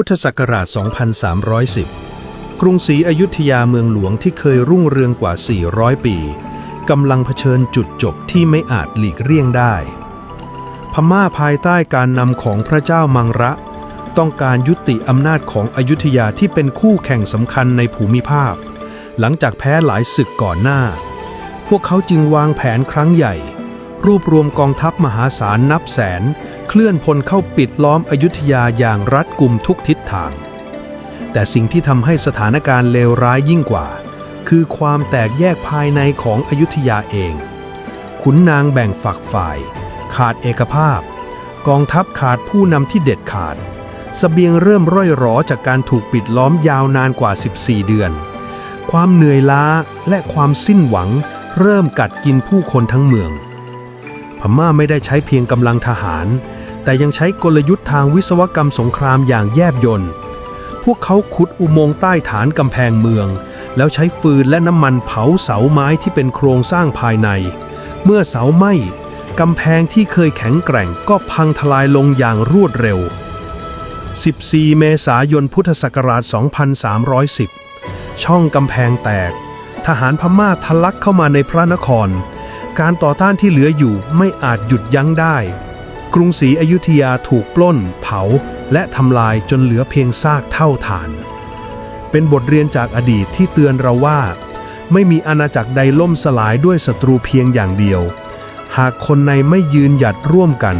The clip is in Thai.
พุทธศักราช 2310 กรุงศรีอยุธยาเมืองหลวงที่เคยรุ่งเรืองกว่า 400 ปีกำลังเผชิญจุดจบที่ไม่อาจหลีกเลี่ยงได้ พม่าภายใต้การนำของพระเจ้ามังระ ต้องการยุติอำนาจของอยุธยาที่เป็นคู่แข่งสำคัญในภูมิภาค หลังจากแพ้หลายศึกก่อนหน้า พวกเขาจึงวางแผนครั้งใหญ่ รวบรวมกองทัพมหาศาลนับแสน เคลื่อนพลเข้าปิดล้อมอยุธยาอย่างรัดกุมทุกทิศทาง แต่สิ่งที่ทำให้สถานการณ์เลวร้ายยิ่งกว่า คือความแตกแยกภายในของอยุธยาเอง ขุนนางแบ่งฝักฝ่าย ขาดเอกภาพ กองทัพขาดผู้นำที่เด็ดขาดสเสบียงเริ่มร่อยหรอจากการถูกปิดล้อมยาวนานกว่า 14 เดือน ความเหนื่อยล้าและความสิ้นหวังเริ่มกัดกินผู้คนทั้งเมือง พม่าไม่ได้ใช้เพียงกำลังทหาร แต่ยังใช้กลยุทธ์ทางวิศวกรรมสงครามอย่างแยบยลพวกเขาขุดอุโมงค์ใต้ฐานกำแพงเมือง แล้วใช้ฟืนและน้ำมันเผาเสาไม้ที่เป็นโครงสร้างภายใน เมื่อเสาไหม้กำแพงที่เคยแข็งแกร่งก็พังทลายลงอย่างรวดเร็ว 14 เมษายนพุทธศักราช 2310 ช่องกำแพงแตก ทหารพม่าทะลักเข้ามาในพระนคร การต่อต้านที่เหลืออยู่ไม่อาจหยุดยั้งได้ กรุงศรีอยุธยาถูกปล้น เผา และทำลายจนเหลือเพียงซากเท่าฐาน เป็นบทเรียนจากอดีตที่เตือนเราว่า ไม่มีอาณาจักรใดล่มสลายด้วยศัตรูเพียงอย่างเดียว หากคนในไม่ยืนหยัดร่วมกัน